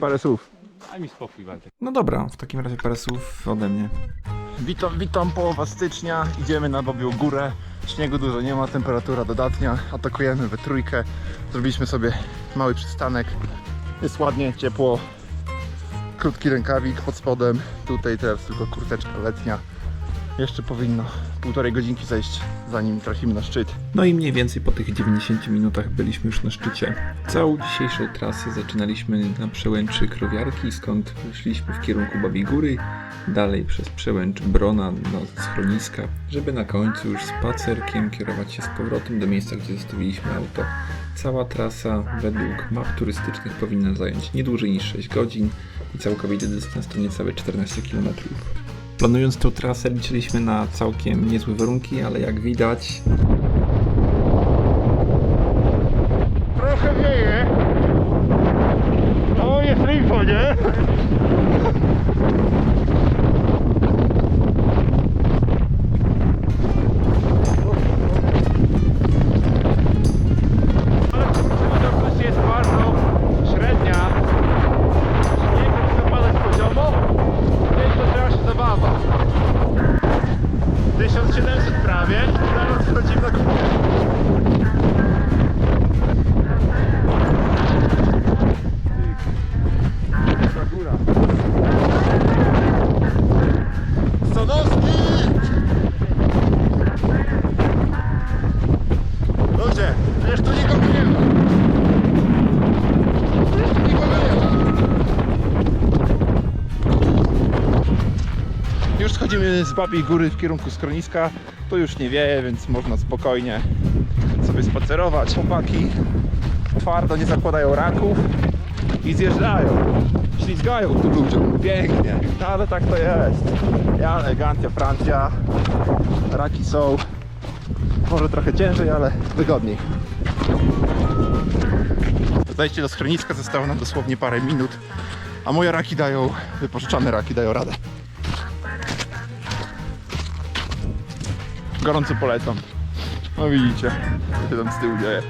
Parę słów. Daj mi spokój, Waldek. No dobra, w takim razie parę słów ode mnie. Witam, witam, połowa stycznia. Idziemy na Babią Górę. Śniegu dużo nie ma, temperatura dodatnia. Atakujemy we trójkę. Zrobiliśmy sobie mały przystanek. Jest ładnie, ciepło. Krótki rękawik pod spodem. Tutaj teraz tylko kurteczka letnia. Jeszcze powinno półtorej godzinki zejść, zanim trafimy na szczyt. No i mniej więcej po tych 90 minutach byliśmy już na szczycie. Całą dzisiejszą trasę zaczynaliśmy na przełęczy Krowiarki, skąd szliśmy w kierunku Babiej Góry, dalej przez przełęcz Brona do schroniska, żeby na końcu już spacerkiem kierować się z powrotem do miejsca, gdzie zostawiliśmy auto. Cała trasa według map turystycznych powinna zająć nie dłużej niż 6 godzin i całkowity dystans to niecałe 14 km. Planując tę trasę liczyliśmy na całkiem niezłe warunki, ale jak widać Trochę wieje. O, jest lipo, nie? Już schodzimy z Babiej Góry w kierunku schroniska. Tu już nie wieje, więc można spokojnie sobie spacerować. Chłopaki twardo nie zakładają raków i zjeżdżają. Ślizgają tu ludziom. Pięknie. No, ale tak to jest. Ja elegancja Francja. Raki są. Może trochę ciężej, ale wygodniej. Zajście do schroniska zostało nam dosłownie parę minut, a moje raki dają, wypożyczane raki dają radę. Gorąco polecam. No widzicie, co się tam z tyłu dzieje.